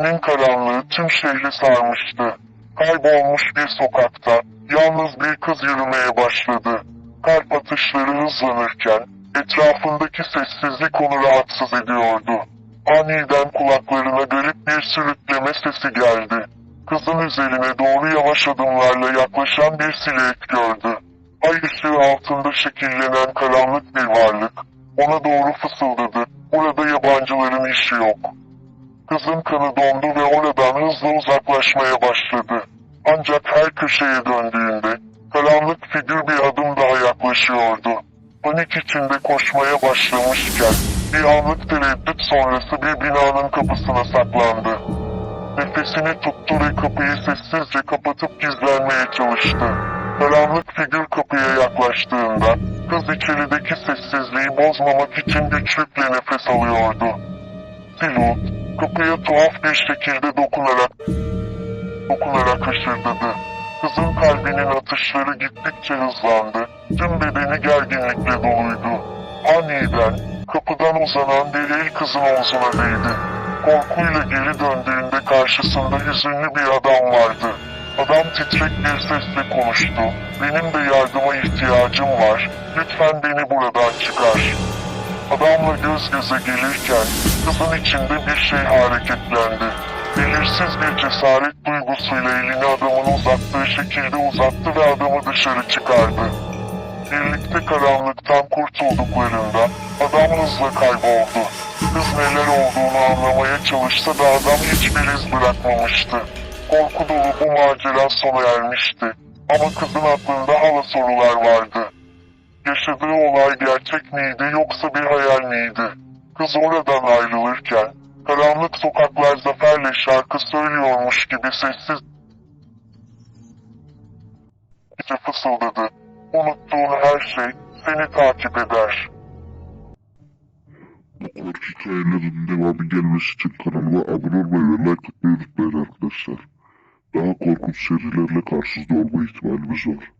Nin karanlığı tüm şehri sarmıştı. Kaybolmuş bir sokakta yalnız bir kız yürümeye başladı. Kalp atışları hızlanırken etrafındaki sessizlik onu rahatsız ediyordu. Aniden kulaklarına garip bir sürükleme sesi geldi. Kızın üzerine doğru yavaş adımlarla yaklaşan bir silüet gördü. Ay ışığı altında şekillenen karanlık bir varlık ona doğru fısıldadı. Burada yabancıların işi yok. Kızın kanı dondu ve oradan hızla uzaklaşmaya başladı. Ancak her köşeye döndüğünde karanlık figür bir adım daha yaklaşıyordu. Panik içinde koşmaya başlamışken bir anlık tereddüt sonrası bir binanın kapısına saklandı. Nefesini tuttu ve kapıyı sessizce kapatıp gizlenmeye çalıştı. Karanlık figür kapıya yaklaştığında kız içerideki sessizliği bozmamak için güçlükle nefes alıyordu. Silot kapıya tuhaf bir şekilde dokunarak dokunarak hışırdadı. Kızın kalbinin atışları gittikçe hızlandı. Tüm bedeni gerginlikle doluydu. Aniden kapıdan uzanan bir el kızın omzuna değdi. Korkuyla geri döndüğünde karşısında hüzünlü bir adam vardı. Adam titrek bir sesle konuştu. Benim de yardıma ihtiyacım var. Lütfen beni buradan çıkar. Adamla göz göze gelirken kızın içinde bir şey hareketlendi. Belirsiz bir cesaret duygusuyla elini adamın uzattığı şekilde uzattı ve adamı dışarı çıkardı. Birlikte karanlıktan kurtulduklarında adam hızla kayboldu. Kız neler olduğunu anlamaya çalışsa da adam hiçbir iz bırakmamıştı. Korku dolu bu macera sona ermişti. Ama kızın aklında hala sorular vardı. Yaşadığı olay gerçek miydi yoksa bir hayal miydi? Kız oradan ayrılırken karanlık sokaklar zaferle şarkı söylüyormuş gibi sessiz fısıldadı. Unuttuğun her şey seni takip eder. Bu korku hikayelerinin devamı gelmesi için kanalıma abone olmayı ve like atmayı unutmayın arkadaşlar. Daha korkunç serilerle karşınızda olma ihtimalimiz var.